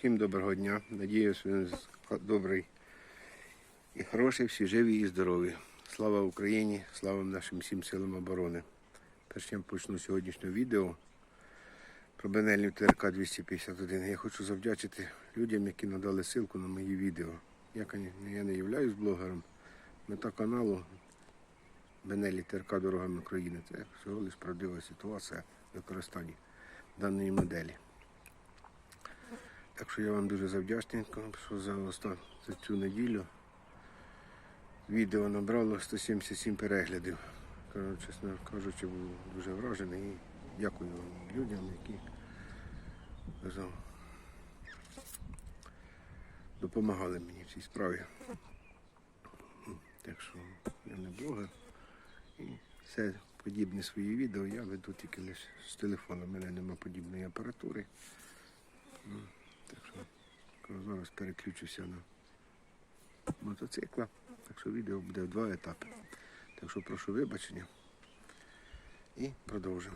Всім доброго дня. Надіюсь, він добрий і хороший, всі живі і здорові. Слава Україні, слава нашим всім силам оборони. Перш чим почну сьогоднішнє відео про Бенельнів ТРК 251. Я хочу завдячити людям, які надали ссылку на мої відео. Я, я не являюсь блогером. Мета каналу Бенелі ТРК Дорогами України. Це всього лиш правдива ситуація використання даної моделі. Так що я вам дуже завдячний, що за, оста- за цю неділю відео набрало 177 переглядів. Чесно кажучи, був дуже вражений і дякую вам людям, які допомагали мені в цій справі. Так що я не блогер. І все подібне свої відео я веду тільки лише з телефону. У мене немає подібної апаратури. М, Так що кажу, зараз переключуся на мотоцикла. Так що відео буде в два етапи. Так що прошу вибачення і продовжимо.